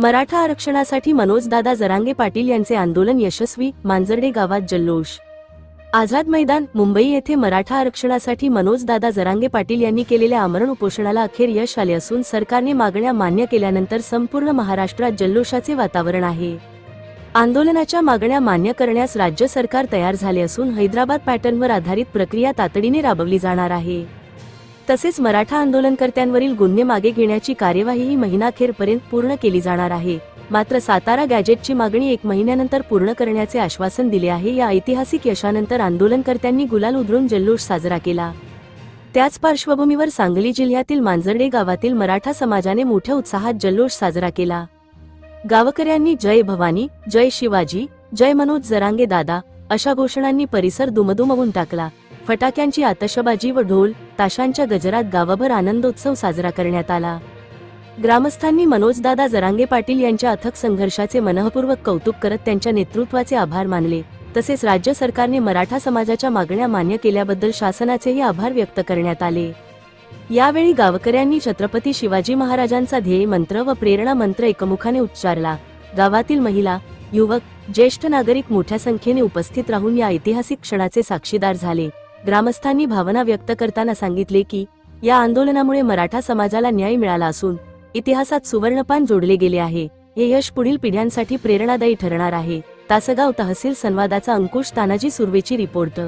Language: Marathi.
मराठा आरक्षणासाठी मनोजदादा जरांगे पाटील यांचे आंदोलन यशस्वी मांजर्डे गावात जल्लोष. आझाद मैदान मुंबई येथे मराठा आरक्षणासाठी मनोजदादा जरांगे पाटील यांनी केलेल्या आमरण उपोषणाला अखेर यश आले असून सरकारने मागण्या मान्य केल्यानंतर संपूर्ण महाराष्ट्रात जल्लोषाचे वातावरण आहे. आंदोलनाच्या मागण्या मान्य करण्यास राज्य सरकार तयार झाले असून हैदराबाद पॅटर्नवर आधारित प्रक्रिया तातडीने राबवली जाणार आहे. तसेच मराठा आंदोलनकर्त्यांवरील गुन्हे मागे घेण्याची कार्यवाहीही महिनाखेरपर्यंत पूर्ण केली जाणार आहे. मात्र सातारा गॅजेटची मागणी एक महिन्यानंतर पूर्ण करण्याचे आश्वासन दिले आहे. या ऐतिहासिक यशानंतर आंदोलनकर्त्यांनी गुलाल उधळून जल्लोष साजरा केला. त्याच पार्श्वभूमीवर सांगली जिल्ह्यातील मांजर्डे गावातील मराठा समाजाने मोठ्या उत्साहात जल्लोष साजरा केला. गावकऱ्यांनी जय भवानी जय शिवाजी जय मनोज जरांगे दादा अशा घोषणांनी परिसर दुमदुमवून टाकला. फटाक्यांची आतषबाजी व ढोल ताशांच्या गजरात गावभर आनंदोत्सव साजरा करण्यात आला. ग्रामस्थांनी मनोजदादा जरांगे पाटील यांच्या अथक संघर्षाचे मनःपूर्वक कौतुक करत त्यांच्या नेतृत्वाचे आभार मानले तसेच राज्य सरकारने मराठा समाजाच्या मागण्या मान्य केल्याबद्दल शासनाचेही आभार व्यक्त करण्यात आले. यावेळी गावकऱ्यांनी छत्रपती शिवाजी महाराजांचा ध्येय मंत्र व प्रेरणा मंत्र एकमुखाने उच्चारला. गावातील महिला युवक ज्येष्ठ नागरिक मोठ्या संख्येने उपस्थित राहून या ऐतिहासिक क्षणाचे साक्षीदार झाले. ग्रामस्थांनी भावना व्यक्त करताना सांगितले की या आंदोलनामुळे मराठा समाजाला न्याय मिळाला असून इतिहासात सुवर्णपान जोडले गेले आहे. हे यश पुढील पिढ्यांसाठी प्रेरणादायी ठरणार आहे. तासगाव तहसील संवादाचा अंकुश तानाजी सुर्वेची रिपोर्ट.